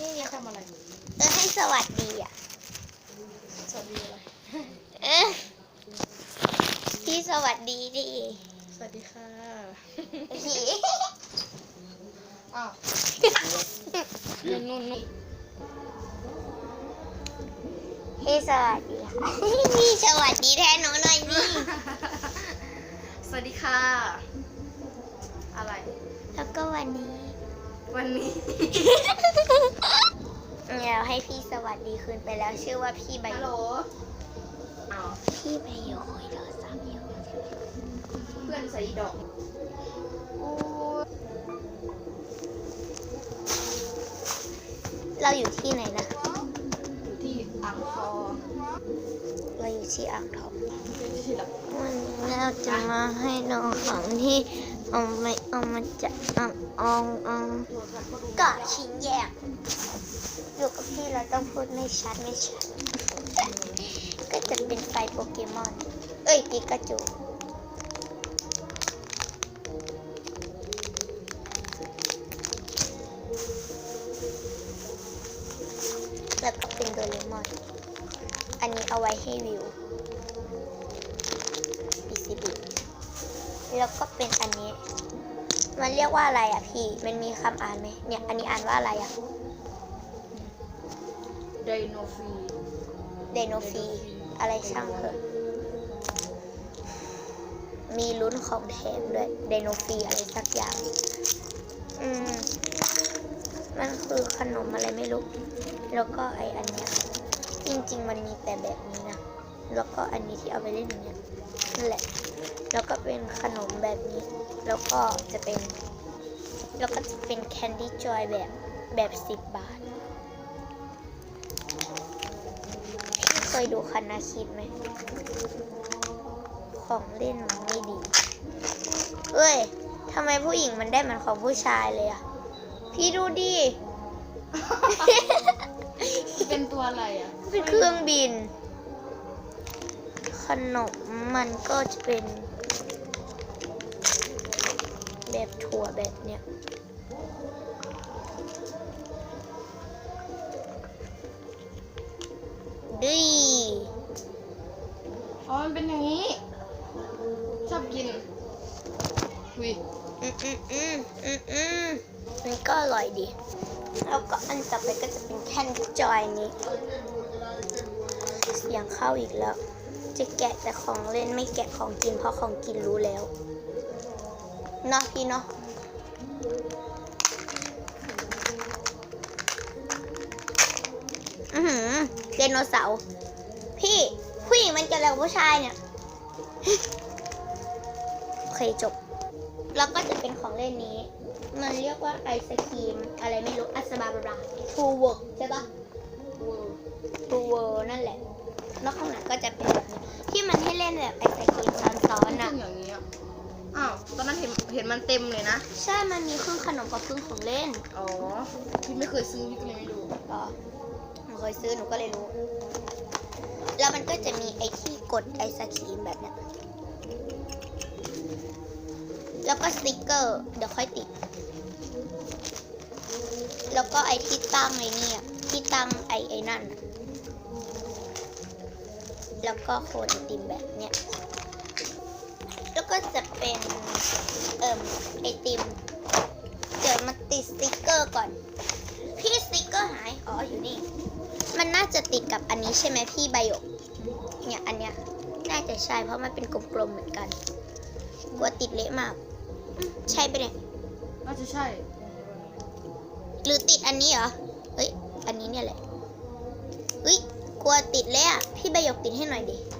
นี่เนี่ยทำอะไรเออให้สวัสดีอะ สวัสดีอะไรเออพี่สวัสดีดิสวัสดีค่ะผีอ้าวนู่นนู่นนู่นพี่สวัสดีค่ะพี่สวัสดีแทนหนูหน่อยนี่สวัสดีค่ะ อะไร แล้วก็วันนี้ วันนี้เราให้พี่สวัสดีคืนไปแล้ว ชื่อว่าพี่ใบฮัลโหลอ้าวพี่ใบโยคุยโทรศัพท์อยู่เพื่อนใส่ดอกโอ้ยเราอยู่ที่ไหนนะ อยู่ที่อ่างทองเราอยู่ที่อ่างทองอยู่ที่หลัก วันนี้เราจะมาให้น้องของที่เอาไม่เอามาจากอ่างอองอองก็ดูเกาะชิ้นแยก อยู่กับพี่เราต้องพูดไม่ชัดไม่ชัด ก็จะเป็นไฟโปเกมอน เอ้ยปิกาจูแล้วก็เป็นโดเรมอน อันนี้เอาไว้ให้วิว แล้วก็เป็นอันนี้ มันเรียกว่าอะไรอะพี่ มันมีคำอ่านไหมเนี่ย อันนี้อ่านว่าอะไรอะไดโนฟีไดโนฟีอะไรช่างเถอะ มีลุ้นของแถมด้วยไดโนฟีอะไรสักอย่าง อืม มันคือขนมอะไรไม่รู้ แล้วก็ไออันเนี้ย จริง ๆ มันมีแต่แบบนี้นะ แล้วก็อันนี้ที่เอาไปเล่นอย่างเนี้ยนั่นแหละ แล้วก็เป็นขนมแบบนี้ แล้วก็จะเป็น แล้วก็จะเป็นแคนดี้จอยแบบแบบสิบบาทพี่เคยดูคณะคิดไหม ของเล่นมันไม่ดี เอ้ยทำไมผู้หญิงมันได้เหมือนของผู้ชายเลยอะพี่ดูดิ เป็นตัวอะไรอะ เป็นเครื่องบิน ขนมมันก็จะเป็น แบบถั่วแบบเนี้ยดีอ๋อมันเป็นอย่างนี้ ชอบกินหุยอืมอืมอืมอืมอืมมันก็อร่อยดี แล้วก็อันต่อไปก็จะเป็นแคนจอยนี้ เสียงเข้าอีกแล้ว จะแกะแต่ของเล่นไม่แกะของกินเพราะของกินรู้แล้ว เนาะพี่เนาะอือหือไดโนเสาร์พี่ผู้หญิงมันเกันแล้วผู้ชายเนี่ยโอเคจบ แล้วก็จะเป็นของเล่นนี้ มันเรียกว่าไอศครีม อะไรไม่รู้อัสบาบาราทูเวิร์กใช่ปะทูเวิร์นั่นแหละ แล้วข้างหลังก็จะเป็นแบบนี้ที่มันให้เล่นแบบไอศครีมซ้อนๆน่ะน่ะอย่างนี้ อะอ้าวตอนนั้นเห็นเห็นมันเต็มเลยนะ ใช่ มันมีครึ่งขนมกับครึ่งของเล่นอ๋อ พี่ไม่เคยซื้อพี่ก็เลยไม่รู้ก็หนูเคยซื้อหนูก็เลยรู้ แล้วมันก็จะมีไอที่กดไอศครีมแบบเนี้ย แล้วก็สติกเกอร์ เดี๋ยวค่อยติด แล้วก็ไอที่ตั้งไอเนี่ยที่ตั้งไอไอนั่นน่ะแล้วก็โคนไอติมแบบเนี้ย แล้วก็จะเป็นเอิ่มไอติม เดี๋ยวมาติดสติกเกอร์ก่อน พี่สติกเกอร์หาย อ๋ออยู่นี่ มันน่าจะติดกับอันนี้ใช่ไหมพี่ใบหยกเนี่ยอันเนี้ยน่าจะใช่เพราะมันเป็นกลมๆเหมือนกัน กลัวติดเละมากอืมใช่ไปะเนี่ย น่าจะใช่ หรือติดอันนี้เหรอ เฮ้ย อันนี้เนี่ยแหละเฮ้ย กลัวติดเละอะพี่ใบหยกติดให้หน่อยดิอะไร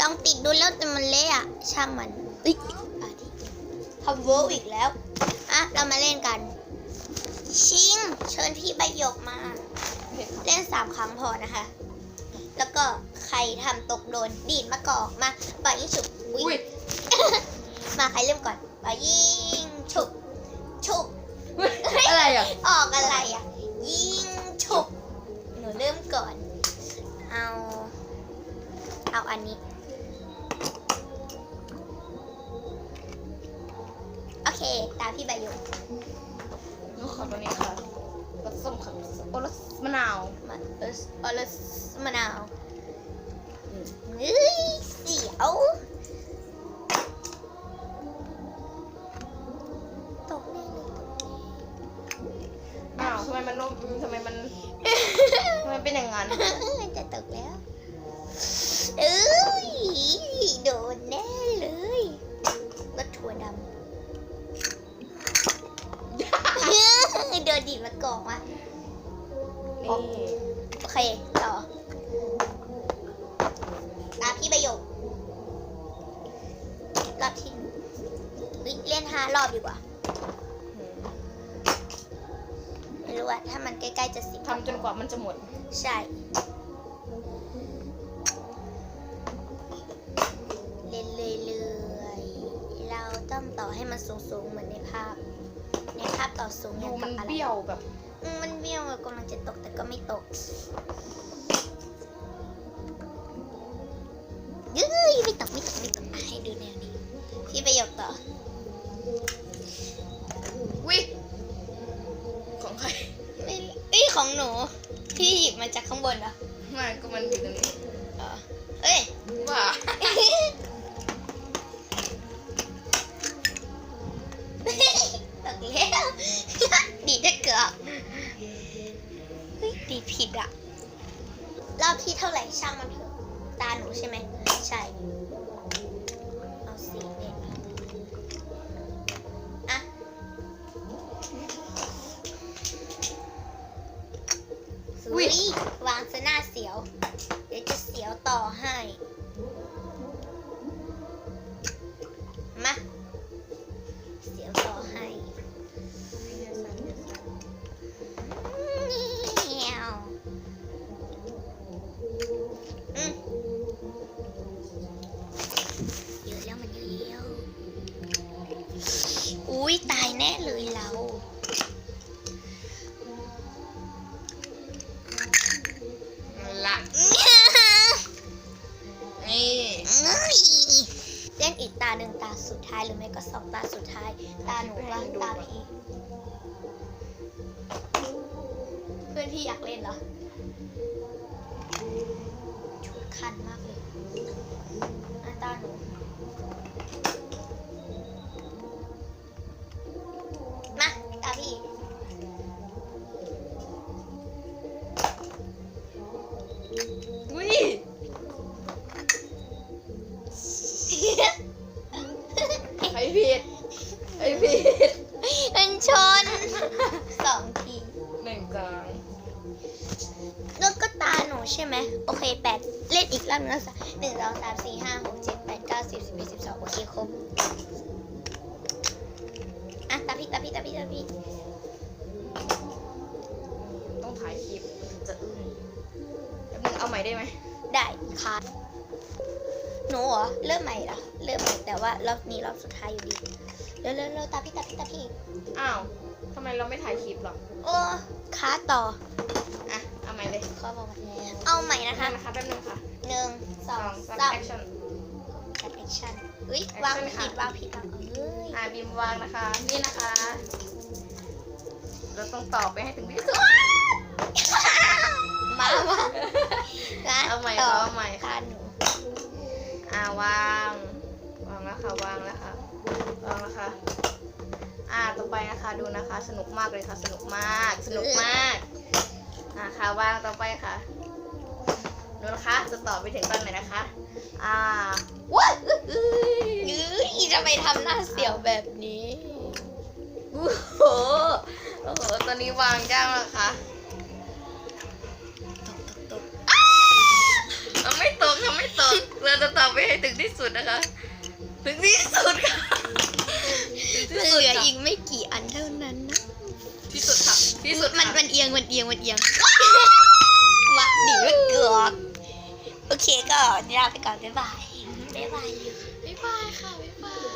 ลองติดดูแล้วแต่มันเละอะช่างมันเอ้ยอะดิทำเวิร์กอีกแล้ว อะ เรามาเล่นกัน ชิง เชิญพี่ใบหยกมาเผ็ดค่ะเล่นสามครั้งพอนะคะ แล้วก็ใครทำตกโดนดีดมากอกมาปล่อยยิงฉุบอุ้อุ๊ยยมาใครเริ่มก่อนปล่อยยิงฉุบฉุบ อะไรอะ ออกอะไรอะ ยิงฉุบ หนูเริ่มก่อน เอา เอาอันนี้ โอเค ตามพี่ใบหยกหนูขอตัวนี้ค่ะส้มครับโอรสมะนาวมาเออออลสมะนาวเฮ้ยเสียวตกแน่เลยตกแน่อ้าวทำไมมันล่มทำไมมันทำไมเป็นอย่างนั้น จะตกแล้ว เอ้ยโดนแน่เลยรถทัวร์ดำ โดนดีดมากอกมานี่โอเค ต่อตามพี่ประโยครอบที่เฮ้ยเล่นห้ารอบดีกว่า ไม่รู้อะถ้ามันใกล้ ๆ จะสิบทำจนกว่ามันจะหมด ใช่ สูงๆเหมือนในภาพ ในภาพต่อสูงอดูย่างมักับนอะไรเบี้ยวแบบ อืมมันเบี้ยวอะกำลังจะตกแต่ก็ไม่ตกเฮ้ยไม่ตกไม่ตกไม่ตกอะให้ดูแนวนี้ พี่ประโยคต่อวิของใครไม่เอ้ยของหนู พี่หยิบมาจากข้างบนเหรอไมันก็มันอยู่ตรงนี้ วางซะหน้าเสียว เดี๋ยวจะเสียวต่อให้ หนึ่งตาสุดท้ายหรือไม่ก็สองตาสุดท้าย ตาหนูบ้างตาพี่เพื่อนพี่อยากเล่นเหรอชุดคันมากเลยอันตาหนู ผิดใครผิดเป็นชนสองทีหนึ่งกลางแล้วก็ตาหนูใช่ไหมโอเคแปดเล่นอีกรอบนึงนะหนึ่งสองสามสี่ห้าหกเจ็ดแปดเก้าสิบสิบเอ็ดสิบสองโอเคครบอะตาพี่ตาพี่ตาพี่ตาพี่ต้องถ่ายคลิปถึงจะอึ้งแป๊บนึงเอาใหม่ได้ไหมได้ค่ะ หนูเหรอ เริ่มใหม่เหรอ เริ่มใหม่แต่ว่ารอบนี้รอบสุดท้ายอยู่ดีเร็วเร็วเร็วตาพี่ตาพี่ตาพี่อ้าวทำไมเราไม่ถ่ายคลิปหรอโอ้ค้าต่อ อะ เอาใหม่เลยขอบอกมาเอาใหม่นะคะนะคะแป๊บนึงค่ะหนึ่งสสอองงสาสามมแอคชั่นแอคชั่นเฮ้ย Action วางค่ะผิดวางผิดวางเอ้ยอ่าบีมวางนะคะ นี่นะคะ เราต้องตอบไปให้ถึงที่สุดมามางั้นเอาใหม่ต่เอาใหม่ตาหนูอ่าวางวางแล้วค่ะวางแล้วค่ะวางแล้วค่ะอ่าต่อไปนะคะดูนะคะ สนุกมากเลยค่ะสนุกมาก สนุกมากอ่าค่ะวางต่อไปค่ะดูนะคะจะต่อไปถึงตอนไหนนะคะ อ่าว้ายอื้ออื้อเอ้ยทำไมทำหน้าเสียวแบบนี้โอ้โหโอ้โหตอนนี้วางยากแล้วค่ะ ไม่ตกค่ะไม่ตกเราจะตอบไปให้ถึงที่สุดนะคะ ถึงที่สุดค่ะถึงที่มันสุเหดลือค่ะอีกไม่กี่อันเท่านั้นนะที่สุดค่ะที่สุดมันค่ะมันเอียงมันเอียงมันเอียงมาดีมันเกือกโอเคก็ลาไปก่อนบ๊ายบายบ๊ายบาย บ๊ายบายค่ะบ๊ายบาย